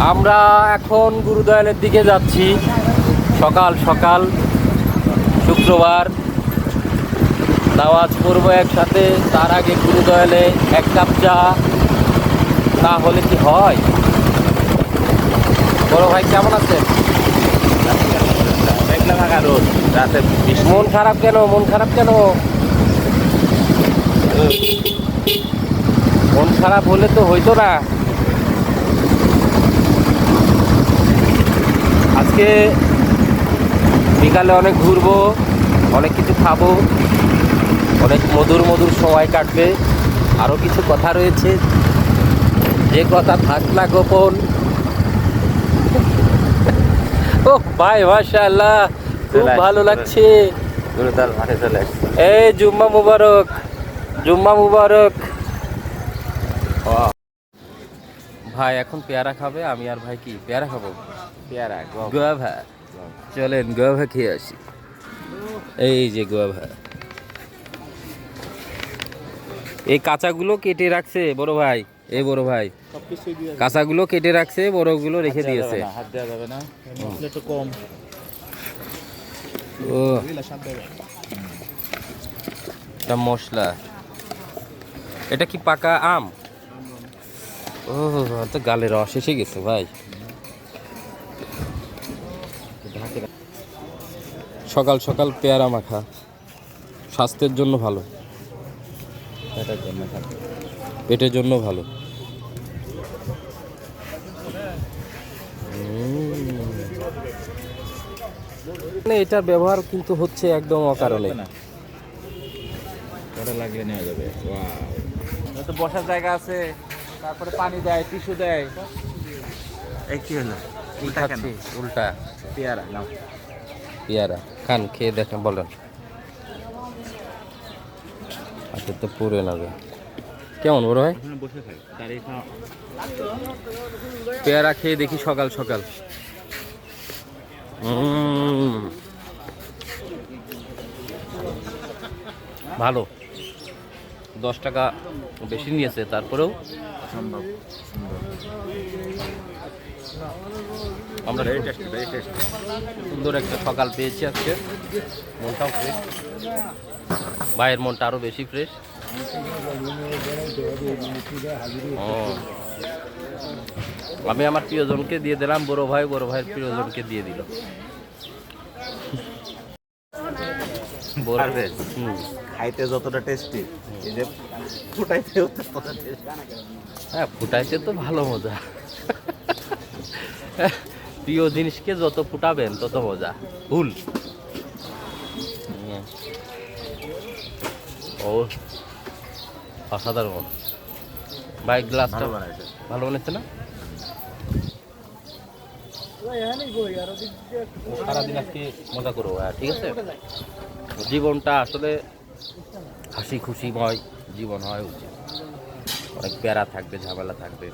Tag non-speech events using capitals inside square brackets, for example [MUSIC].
আমরা এখন গুরুদয়ালের দিকে যাচ্ছি। সকাল সকাল শুক্রবার। নামাজ পড়ব একসাথে। তার আগে গুরুদয়ালে এক কাপ চা। না হলে কি হয়? বড় ভাই কেমন আছেন? রোদ রাতে মন খারাপ কেন? মন খারাপ কেন? মন খারাপ হলে তো হইতো না। আজকে বিকালে অনেক ঘুরবো অনেক কিছু খাব অনেক মধুর মধুর সময় কাটবে আরও কিছু কথা রয়েছে। যে কথা থাক না গোপন। [LAUGHS] ও ভাই মাশাআল্লাহ খুব ভালো লাগছে। এই জুম্মা মুবারক জুম্মা মুবারক। ভাই এখন পেয়ারা খাবে আমি আর ভাই কি পেয়ারা খাব? পেয়ারা গোয়াভা চলেন গোয়াভা খেয়ে আসি। এই যে গোয়াভা এই কাঁচাগুলো কেটে রাখছে বড় ভাই এই বড় ভাই। কাঁচাগুলো কেটে রাখছে বড়গুলো রেখে দিয়েছে। হাত দেওয়া যাবে না। মশলা একটু কম। ও। এটা মশলা। এটা কি পাকা আম? ও তো গালে রস এসে গেছে ভাই। সকাল সকাল পেয়ারা মাখা। স্বাস্থ্যের জন্য ভালো। এটার জন্য থাকবে পেটের জন্য ভালো। মানে এটার ব্যবহার কিন্তু হচ্ছে একদম অকারণে। ওটা লাগলে নেওয়া যাবে। ওয়াও। তো বসার জায়গা আছে তারপরে পানি দেয় টিস্যু দেয়। এই কি হলো? কি উল্টা কেন? খাচ্ছি উল্টা। পেয়ারা নাও। পেয়ারা। খান খেয়ে দেখেন বলেন। আচ্ছা তো পুরে নেবে কেমন বড় ভাই? পেয়ারা খেয়ে দেখি সকাল সকাল। ভালো। দশ টাকা বেশি নিয়েছে তারপরেও? সম্ভব সুন্দর আমরা টেস্টি টেস্টি সুন্দর একটা সকাল পেয়েছি আজকে। মনটাও ফ্রেশ ভাইয়ের মনটা আরও বেশি ফ্রেশ আমি আমার প্রিয়জনকে দিয়ে দিলাম বড় ভাই বড় ভাইয়ের প্রিয়জনকে দিয়ে দিল। খাইতে যতটা টেস্টি এই যে ফুটাইতে হ্যাঁ ফুটাইতে তো ভালো মজা। [LAUGHS] প্রিয় জিনিসকে যত ফুটাবেন তত মজা। ভুল। ও অসাধারণ। ভাই গ্লাসটা ভালো বানাচ্ছে না? সারাদিন আজকে মজা করব হ্যাঁ ঠিক আছে? জীবনটা আসলে হাসি খুশিময় জীবন হয় উচিত। অনেক প্যারা থাকবে ঝামেলা থাকবে।